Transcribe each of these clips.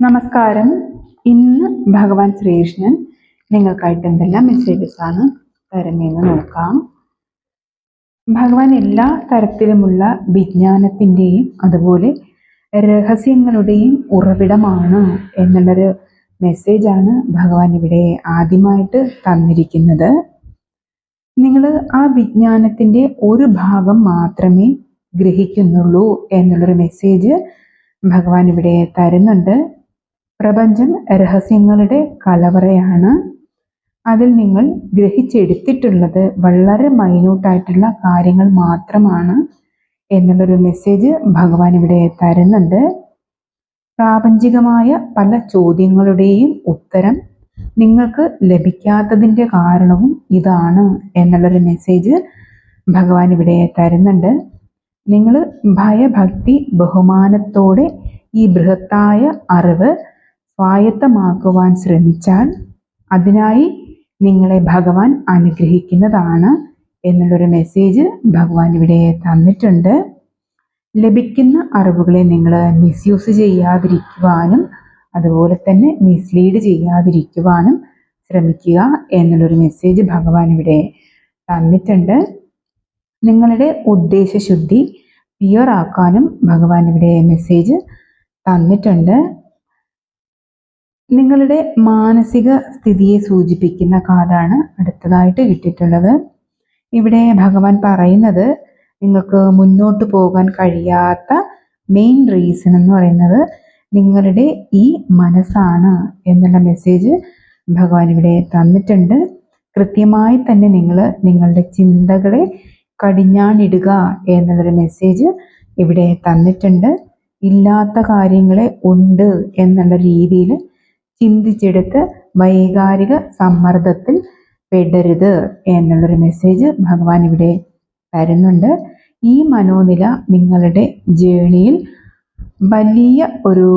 നമസ്കാരം. ഇന്ന് ഭഗവാൻ ശ്രീകൃഷ്ണൻ നിങ്ങൾക്കായിട്ട് എന്തെല്ലാം മെസ്സേജസ് ആണ് തരുന്നതെന്ന് നോക്കാം. ഭഗവാൻ എല്ലാ തരത്തിലുമുള്ള വിജ്ഞാനത്തിന്റെയും അതുപോലെ രഹസ്യങ്ങളുടെയും ഉറവിടമാണ് എന്നുള്ളൊരു മെസ്സേജാണ് ഭഗവാൻ ഇവിടെ ആദ്യമായിട്ട് തന്നിരിക്കുന്നത്. നിങ്ങൾ ആ വിജ്ഞാനത്തിന്റെ ഒരു ഭാഗം മാത്രമേ ഗ്രഹിക്കുന്നുള്ളൂ എന്നുള്ളൊരു മെസ്സേജ് ഭഗവാൻ ഇവിടെ തരുന്നുണ്ട്. പ്രപഞ്ചം രഹസ്യങ്ങളുടെ കലവറയാണ്. അതിൽ നിങ്ങൾ ഗ്രഹിച്ചെടുത്തിട്ടുള്ളത് വളരെ മൈന്യൂട്ടായിട്ടുള്ള കാര്യങ്ങൾ മാത്രമാണ് എന്നുള്ളൊരു മെസ്സേജ് ഭഗവാൻ ഇവിടെ തരുന്നുണ്ട്. പ്രാപഞ്ചികമായ പല ചോദ്യങ്ങളുടെയും ഉത്തരം നിങ്ങൾക്ക് ലഭിക്കാത്തതിന്റെ കാരണവും ഇതാണ് എന്നുള്ളൊരു മെസ്സേജ് ഭഗവാൻ ഇവിടെ തരുന്നുണ്ട്. നിങ്ങൾ ഭയഭക്തി ബഹുമാനത്തോടെ ഈ ബൃഹത്തായ അറിവ് സ്വായത്തമാക്കുവാൻ ശ്രമിച്ചാൽ അതിനായി നിങ്ങളെ ഭഗവാൻ അനുഗ്രഹിക്കുന്നതാണ് എന്നുള്ളൊരു മെസ്സേജ് ഭഗവാൻ ഇവിടെ തന്നിട്ടുണ്ട്. ലഭിക്കുന്ന അറിവുകളെ നിങ്ങൾ മിസ്യൂസ് ചെയ്യാതിരിക്കുവാനും അതുപോലെ തന്നെ മിസ്ലീഡ് ചെയ്യാതിരിക്കുവാനും ശ്രമിക്കുക എന്നുള്ളൊരു മെസ്സേജ് ഭഗവാൻ ഇവിടെ തന്നിട്ടുണ്ട്. നിങ്ങളുടെ ഉദ്ദേശശുദ്ധി പ്യുവർ ആക്കാനും ഭഗവാൻ ഇവിടെ മെസ്സേജ് തന്നിട്ടുണ്ട്. നിങ്ങളുടെ മാനസിക സ്ഥിതിയെ സൂചിപ്പിക്കുന്ന കാർഡാണ് അടുത്തതായിട്ട് കിട്ടിയിട്ടുള്ളത്. ഇവിടെ ഭഗവാൻ പറയുന്നത് നിങ്ങൾക്ക് മുന്നോട്ട് പോകാൻ കഴിയാത്ത മെയിൻ റീസൺ എന്ന് പറയുന്നത് നിങ്ങളുടെ ഈ മനസ്സാണ് എന്നുള്ള മെസ്സേജ് ഭഗവാൻ ഇവിടെ തന്നിട്ടുണ്ട്. കൃത്യമായി തന്നെ നിങ്ങൾ നിങ്ങളുടെ ചിന്തകളെ കടിഞ്ഞാണിടുക എന്നുള്ളൊരു മെസ്സേജ് ഇവിടെ തന്നിട്ടുണ്ട്. ഇല്ലാത്ത കാര്യങ്ങളെ ഉണ്ട് എന്നുള്ള രീതിയിൽ ചിന്തിച്ചെടുത്ത് വൈകാരിക സമ്മർദ്ദത്തിൽ പെടരുത് എന്നുള്ളൊരു മെസ്സേജ് ഭഗവാൻ ഇവിടെ തരുന്നുണ്ട്. ഈ മനോനില നിങ്ങളുടെ ജേണിയിൽ വലിയ ഒരു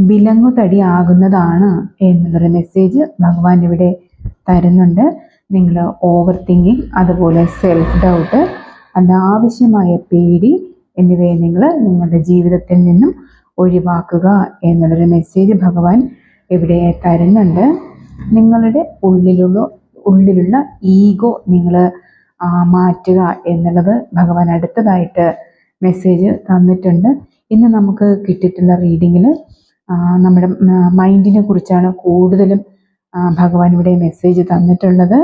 വിലങ്ങുതടി ആകുന്നതാണ് എന്നുള്ളൊരു മെസ്സേജ് ഭഗവാൻ ഇവിടെ തരുന്നുണ്ട്. നിങ്ങൾ ഓവർ തിങ്കിങ് അതുപോലെ സെൽഫ് ഡൗട്ട് അനാവശ്യമായ പേടി എന്നിവയെ നിങ്ങൾ നിങ്ങളുടെ ജീവിതത്തിൽ നിന്നും ഒഴിവാക്കുക എന്നുള്ളൊരു മെസ്സേജ് ഭഗവാൻ ഇവിടെ തരുന്നുണ്ട്. നിങ്ങളുടെ ഉള്ളിലുള്ള ഉള്ളിലുള്ള ഈഗോ നിങ്ങൾ മാറ്റുക എന്നുള്ളത് ഭഗവാൻ അടുത്തതായിട്ട് മെസ്സേജ് തന്നിട്ടുണ്ട്. ഇന്ന് നമുക്ക് കിട്ടിയിട്ടുള്ള റീഡിങ്ങിൽ നമ്മുടെ മൈൻഡിനെ കുറിച്ചാണ് കൂടുതലും ഭഗവാൻ ഇവിടെ മെസ്സേജ് തന്നിട്ടുള്ളത്.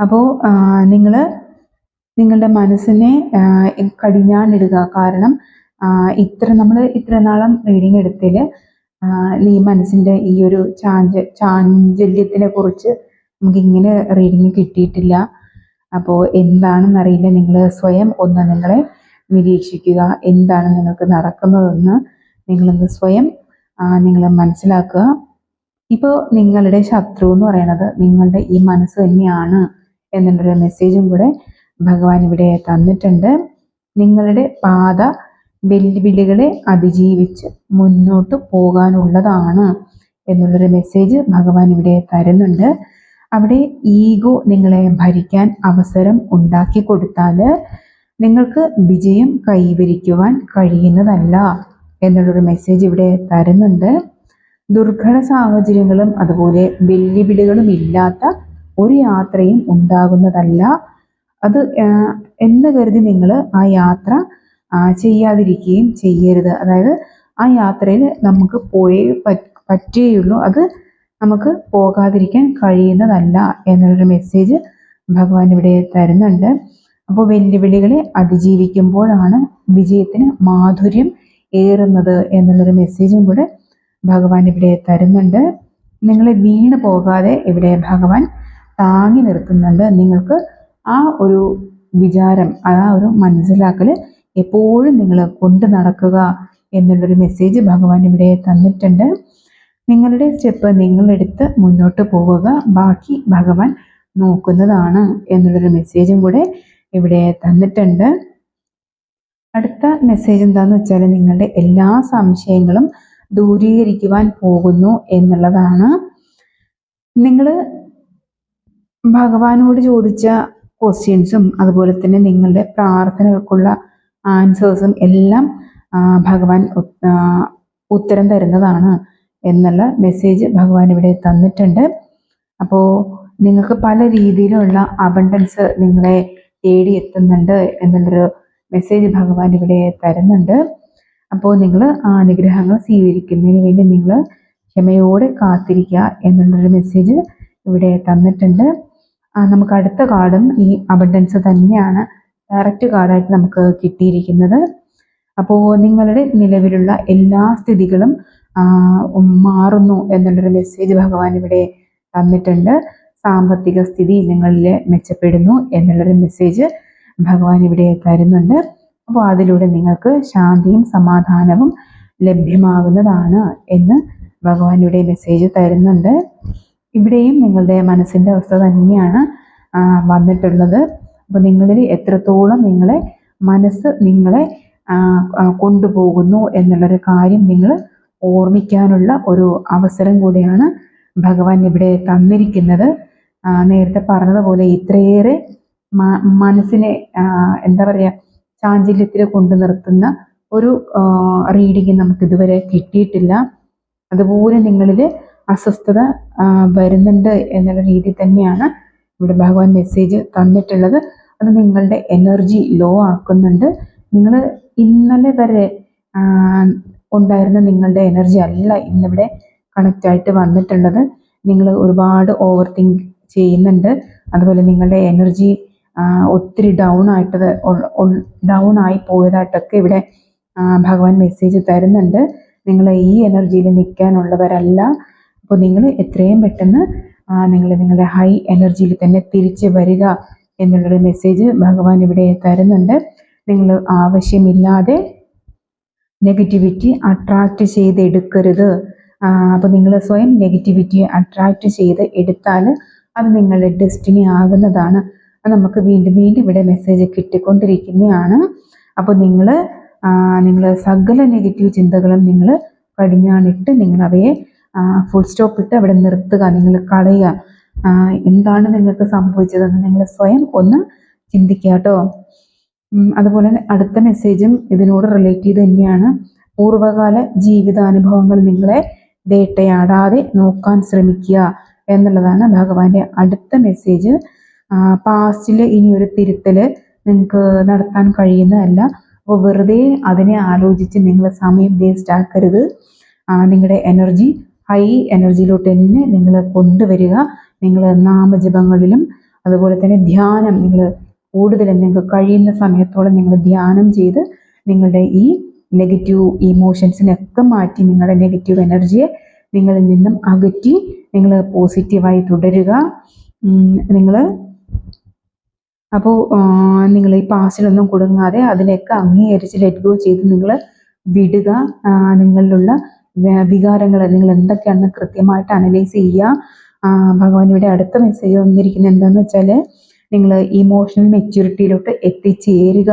അപ്പോൾ നിങ്ങൾ നിങ്ങളുടെ മനസ്സിനെ കടിഞ്ഞാണിടുക. കാരണം ഇത്ര നമ്മൾ ഇത്ര നാളം റീഡിങ് എടുത്തതിൽ ഈ മനസ്സിന്റെ ഈ ഒരു ചാഞ്ച ചാഞ്ചല്യത്തിനെ കുറിച്ച് നമുക്കിങ്ങനെ റീഡിങ് കിട്ടിയിട്ടില്ല. അപ്പോൾ എന്താണെന്നറിയില്ല. നിങ്ങൾ സ്വയം ഒന്ന് നിങ്ങളെ നിരീക്ഷിക്കുക. എന്താണ് നിങ്ങൾക്ക് നടക്കുന്നതെന്ന് നിങ്ങളൊന്ന് സ്വയം നിങ്ങൾ മനസ്സിലാക്കുക. ഇപ്പോൾ നിങ്ങളുടെ ശത്രു എന്ന് പറയുന്നത് നിങ്ങളുടെ ഈ മനസ്സ് തന്നെയാണ് എന്നുള്ളൊരു മെസ്സേജും കൂടെ ഭഗവാൻ ഇവിടെ തന്നിട്ടുണ്ട്. നിങ്ങളുടെ പാത വെല്ലുവിളികളെ അതിജീവിച്ച് മുന്നോട്ട് പോകാനുള്ളതാണ് എന്നുള്ളൊരു മെസ്സേജ് ഭഗവാൻ ഇവിടെ തരുന്നുണ്ട്. അവിടെ ഈഗോ നിങ്ങളെ ഭരിക്കാൻ അവസരം ഉണ്ടാക്കി കൊടുത്താൽ നിങ്ങൾക്ക് വിജയം കൈവരിക്കുവാൻ കഴിയുന്നതല്ല എന്നുള്ളൊരു മെസ്സേജ് ഇവിടെ തരുന്നുണ്ട്. ദുർഘട സാഹചര്യങ്ങളും അതുപോലെ വെല്ലുവിളികളും ഇല്ലാത്ത ഒരു യാത്രയും ഉണ്ടാകുന്നതല്ല. അത് എന്ന് കരുതി നിങ്ങൾ ആ യാത്ര ചെയ്യാതിരിക്കുകയും ചെയ്യരുത്. അതായത് ആ യാത്രയിൽ നമുക്ക് പോയേ പറ്റുകയുള്ളൂ. അത് നമുക്ക് പോകാതിരിക്കാൻ കഴിയുന്നതല്ല എന്നുള്ളൊരു മെസ്സേജ് ഭഗവാൻ ഇവിടെ തരുന്നുണ്ട്. അപ്പോൾ വെല്ലുവിളികളെ അതിജീവിക്കുമ്പോഴാണ് വിജയത്തിന് മാധുര്യം ഏറുന്നത് എന്നുള്ളൊരു മെസ്സേജും കൂടെ ഭഗവാൻ ഇവിടെ തരുന്നുണ്ട്. നിങ്ങളെ വീണ് പോകാതെ ഇവിടെ ഭഗവാൻ താങ്ങി നിർത്തുന്നുണ്ട്. നിങ്ങൾക്ക് ആ ഒരു വിചാരം ആ ഒരു മനസ്സിലാക്കൽ എപ്പോഴും നിങ്ങൾ കൊണ്ട് നടക്കുക എന്നുള്ളൊരു മെസ്സേജ് ഭഗവാൻ ഇവിടെ തന്നിട്ടുണ്ട്. നിങ്ങളുടെ സ്റ്റെപ്പ് നിങ്ങളെടുത്ത് മുന്നോട്ട് പോവുക. ബാക്കി ഭഗവാൻ നോക്കുന്നതാണ് എന്നുള്ളൊരു മെസ്സേജും കൂടെ ഇവിടെ തന്നിട്ടുണ്ട്. അടുത്ത മെസ്സേജ് എന്താന്ന് വെച്ചാൽ നിങ്ങളുടെ എല്ലാ സംശയങ്ങളും ദൂരീകരിക്കുവാൻ പോകുന്നു എന്നുള്ളതാണ്. നിങ്ങൾ ഭഗവാനോട് ചോദിച്ച ക്വസ്റ്റ്യൻസും അതുപോലെ തന്നെ നിങ്ങളുടെ പ്രാർത്ഥനകൾക്കുള്ള ആൻസേഴ്സും എല്ലാം ഭഗവാൻ ഉത്തരം തരുന്നതാണ് എന്നുള്ള മെസ്സേജ് ഭഗവാൻ ഇവിടെ തന്നിട്ടുണ്ട്. അപ്പോൾ നിങ്ങൾക്ക് പല രീതിയിലുള്ള അബണ്ടൻസ് നിങ്ങളെ തേടി എത്തുന്നുണ്ട് എന്നുള്ളൊരു മെസ്സേജ് ഭഗവാൻ ഇവിടെ തരുന്നുണ്ട്. അപ്പോൾ നിങ്ങൾ ആ അനുഗ്രഹങ്ങൾ സ്വീകരിക്കുന്നതിന് വേണ്ടി നിങ്ങൾ ക്ഷമയോടെ കാത്തിരിക്കുക എന്നുള്ളൊരു മെസ്സേജ് ഇവിടെ തന്നിട്ടുണ്ട്. നമുക്ക് അടുത്ത കാർഡും ഈ അബണ്ടൻസ് തന്നെയാണ്. ഡയറക്റ്റ് കാർഡായിട്ട് നമുക്ക് കിട്ടിയിരിക്കുന്നത്. അപ്പോൾ നിങ്ങളുടെ നിലവിലുള്ള എല്ലാ സ്ഥിതികളും മാറുന്നു എന്നുള്ളൊരു മെസ്സേജ് ഭഗവാൻ ഇവിടെ തന്നിട്ടുണ്ട്. സാമ്പത്തിക സ്ഥിതി നിങ്ങളിൽ മെച്ചപ്പെടുന്നു എന്നുള്ളൊരു മെസ്സേജ് ഭഗവാൻ ഇവിടെ തരുന്നുണ്ട്. അപ്പോൾ അതിലൂടെ നിങ്ങൾക്ക് ശാന്തിയും സമാധാനവും ലഭ്യമാകുന്നതാണ് എന്ന് ഭഗവാൻ ഇവിടെ മെസ്സേജ് തരുന്നുണ്ട്. ഇവിടെയും നിങ്ങളുടെ മനസ്സിന്റെ അവസ്ഥ തന്നെയാണ് വന്നിട്ടുള്ളത്. അപ്പോൾ നിങ്ങളിൽ എത്രത്തോളം നിങ്ങളെ മനസ്സ് നിങ്ങളെ കൊണ്ടുപോകുന്നു എന്നുള്ളൊരു കാര്യം നിങ്ങൾ ഓർമ്മിക്കാനുള്ള ഒരു അവസരം കൂടിയാണ് ഭഗവാൻ ഇവിടെ തന്നിരിക്കുന്നത്. നേരത്തെ പറഞ്ഞതുപോലെ ഇത്രയേറെ മനസ്സിനെ എന്താ പറയുക ചാഞ്ചല്യത്തിൽ കൊണ്ടു നിർത്തുന്ന ഒരു റീഡിങ് നമുക്ക് ഇതുവരെ കിട്ടിയിട്ടില്ല. അതുപോലെ നിങ്ങളിൽ അസ്വസ്ഥത വരുന്നുണ്ട് എന്നുള്ള രീതിയിൽ തന്നെയാണ് ഇവിടെ ഭഗവാൻ മെസ്സേജ് തന്നിട്ടുള്ളത്. അത് നിങ്ങളുടെ എനർജി ലോ ആക്കുന്നുണ്ട്. നിങ്ങൾ ഇന്നലെ വരെ ഉണ്ടായിരുന്ന നിങ്ങളുടെ എനർജി അല്ല ഇന്നിവിടെ കണക്റ്റ് ആയിട്ട് വന്നിട്ടുള്ളത്. നിങ്ങൾ ഒരുപാട് ഓവർ തിങ്ക് ചെയ്യുന്നുണ്ട്. അതുപോലെ നിങ്ങളുടെ എനർജി ഒത്തിരി ഡൗൺ ആയിട്ട് ഡൗൺ ആയി പോയതായിട്ടൊക്കെ ഇവിടെ ഭഗവാൻ മെസ്സേജ് തരുന്നുണ്ട്. നിങ്ങൾ ഈ എനർജിയിൽ നിൽക്കാനുള്ളവരല്ല. അപ്പോൾ നിങ്ങൾ എത്രയും പെട്ടെന്ന് നിങ്ങൾ നിങ്ങളുടെ ഹൈ എനർജിയിൽ തന്നെ തിരിച്ച് വരിക. എന്നുള്ളൊരു മെസ്സേജ് ഭഗവാൻ ഇവിടെ തരുന്നുണ്ട്. നിങ്ങൾ ആവശ്യമില്ലാതെ നെഗറ്റിവിറ്റി അട്രാക്റ്റ് ചെയ്തെടുക്കരുത് അപ്പോൾ നിങ്ങൾ സ്വയം നെഗറ്റിവിറ്റി അട്രാക്റ്റ് ചെയ്ത് എടുത്താൽ അത് നിങ്ങളുടെ ഡെസ്റ്റിനി ആകുന്നതാണ്. അത് നമുക്ക് വീണ്ടും വീണ്ടും ഇവിടെ മെസ്സേജ് കിട്ടിക്കൊണ്ടിരിക്കുന്നതാണ്. അപ്പോൾ നിങ്ങൾ നിങ്ങൾ സകല നെഗറ്റീവ് ചിന്തകളും നിങ്ങൾ കടിഞ്ഞാണിട്ട് നിങ്ങളവയെ ഫുൾ സ്റ്റോപ്പ് ഇട്ട് അവിടെ നിർത്തുക. നിങ്ങൾ കളയുക. എന്താണ് നിങ്ങൾക്ക് സംഭവിച്ചതെന്ന് നിങ്ങൾ സ്വയം ഒന്ന് ചിന്തിക്കുക കേട്ടോ. അതുപോലെ അടുത്ത മെസ്സേജും ഇതിനോട് റിലേറ്റ് ചെയ്ത് തന്നെയാണ്. പൂർവകാല ജീവിതാനുഭവങ്ങൾ നിങ്ങളെ വേട്ടയാടാതെ നോക്കാൻ ശ്രമിക്കുക എന്നുള്ളതാണ് ഭഗവാന്റെ അടുത്ത മെസ്സേജ് പാസ്റ്റിൽ ഇനി ഒരു തിരുത്തൽ നിങ്ങൾക്ക് നടത്താൻ കഴിയുന്നതല്ല. അപ്പോൾ വെറുതെ അതിനെ ആലോചിച്ച് നിങ്ങൾ സമയം വേസ്റ്റ് ആക്കരുത്. നിങ്ങളുടെ എനർജി ഹൈ എനർജിയിലോട്ട് തന്നെ നിങ്ങൾ കൊണ്ടുവരിക. നിങ്ങൾ നാമജപങ്ങളിലും അതുപോലെ തന്നെ ധ്യാനം നിങ്ങൾ കൂടുതൽ നിങ്ങൾക്ക് കഴിയുന്ന സമയത്തോളം നിങ്ങൾ ധ്യാനം ചെയ്ത് നിങ്ങളുടെ ഈ നെഗറ്റീവ് ഇമോഷൻസിനൊക്കെ മാറ്റി നിങ്ങളുടെ നെഗറ്റീവ് എനർജിയെ നിങ്ങളിൽ നിന്നും അകറ്റി നിങ്ങൾ പോസിറ്റീവായി തുടരുക. നിങ്ങൾ അപ്പോൾ നിങ്ങൾ ഈ പാസ്റ്റിലൊന്നും കുടുങ്ങാതെ അതിനെയൊക്കെ അംഗീകരിച്ച് ലെറ്റ് ഗോ ചെയ്ത് നിങ്ങൾ വിടുക. നിങ്ങളിലുള്ള വികാരങ്ങൾ നിങ്ങൾ എന്തൊക്കെയാണെന്ന് കൃത്യമായിട്ട് അനലൈസ് ചെയ്യുക. ഭഗവാൻ ഇവിടെ അടുത്ത മെസ്സേജ് വന്നിരിക്കുന്നത് എന്താണെന്ന് വെച്ചാൽ നിങ്ങൾ ഇമോഷണൽ മെച്യൂരിറ്റിയിലോട്ട് എത്തിച്ചേരുക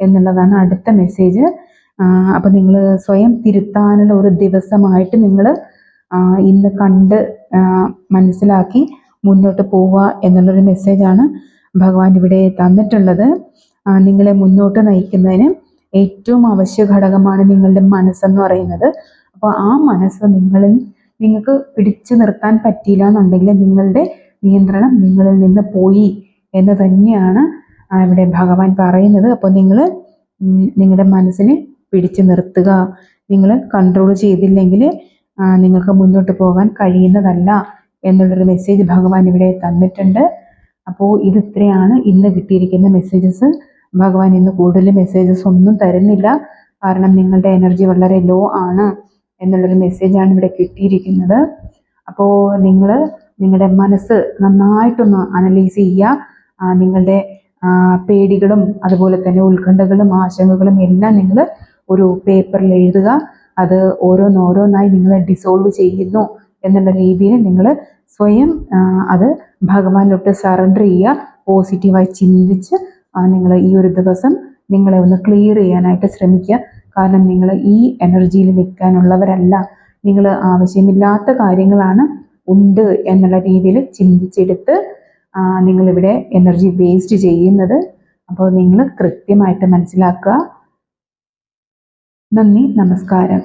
എന്നുള്ളതാണ് അടുത്ത മെസ്സേജ് അപ്പം നിങ്ങൾ സ്വയം തിരുത്താനുള്ള ഒരു ദിവസമായിട്ട് നിങ്ങൾ ഇന്ന് കണ്ട് മനസ്സിലാക്കി മുന്നോട്ട് പോവുക എന്നുള്ളൊരു മെസ്സേജാണ് ഭഗവാൻ ഇവിടെ തന്നിട്ടുള്ളത്. നിങ്ങളെ മുന്നോട്ട് നയിക്കുന്നതിന് ഏറ്റവും അവശ്യ ഘടകമാണ് നിങ്ങളുടെ മനസ്സെന്ന് പറയുന്നത്. അപ്പോൾ ആ മനസ്സ് നിങ്ങളിൽ നിങ്ങൾക്ക് പിടിച്ചു നിർത്താൻ പറ്റിയില്ല എന്നുണ്ടെങ്കിൽ നിങ്ങളുടെ നിയന്ത്രണം നിങ്ങളിൽ നിന്ന് പോയി എന്ന് തന്നെയാണ് ഇവിടെ ഭഗവാൻ പറയുന്നത്. അപ്പോൾ നിങ്ങൾ നിങ്ങളുടെ മനസ്സിനെ പിടിച്ചു നിർത്തുക. നിങ്ങൾ കൺട്രോൾ ചെയ്തില്ലെങ്കിൽ നിങ്ങൾക്ക് മുന്നോട്ട് പോകാൻ കഴിയുന്നതല്ല എന്നുള്ളൊരു മെസ്സേജ് ഭഗവാൻ ഇവിടെ തന്നിട്ടുണ്ട്. അപ്പോൾ ഇത് ഇത്രയാണ് ഇന്ന് കിട്ടിയിരിക്കുന്ന മെസ്സേജസ് ഭഗവാൻ ഇന്ന് കൂടുതൽ മെസ്സേജസ് ഒന്നും തരുന്നില്ല. കാരണം നിങ്ങളുടെ എനർജി വളരെ ലോ ആണ്. എന്നുള്ളൊരു മെസ്സേജാണ് ഇവിടെ കിട്ടിയിരിക്കുന്നത്. അപ്പോൾ നിങ്ങൾ നിങ്ങളുടെ മനസ്സ് നന്നായിട്ടൊന്ന് അനലൈസ് ചെയ്യുക. നിങ്ങളുടെ പേടികളും അതുപോലെ തന്നെ ഉത്കണ്ഠകളും ആശങ്കകളും എല്ലാം നിങ്ങൾ ഒരു പേപ്പറിൽ എഴുതുക. അത് ഓരോന്നോരോന്നായി നിങ്ങൾ ഡിസോൾവ് ചെയ്യുന്നു എന്നുള്ള രീതിയിൽ നിങ്ങൾ സ്വയം അത് ഭഗവാനിലോട്ട് സറണ്ടർ ചെയ്യുക. പോസിറ്റീവായി ചിന്തിച്ച് നിങ്ങൾ ഈ ഒരു ദിവസം നിങ്ങളെ ഒന്ന് ക്ലിയർ ചെയ്യാനായിട്ട് ശ്രമിക്കുക. കാരണം നിങ്ങൾ ഈ എനർജിയിൽ നിൽക്കാനുള്ളവരല്ല നിങ്ങൾ ആവശ്യമില്ലാത്ത കാര്യങ്ങളാണ് ഉണ്ട് എന്നുള്ള രീതിയിൽ ചിന്തിച്ചെടുത്ത് നിങ്ങളിവിടെ എനർജി വേസ്റ്റ് ചെയ്യുന്നത്. അപ്പോൾ നിങ്ങൾ കൃത്യമായിട്ട് മനസ്സിലാക്കുക. നന്ദി നമസ്കാരം.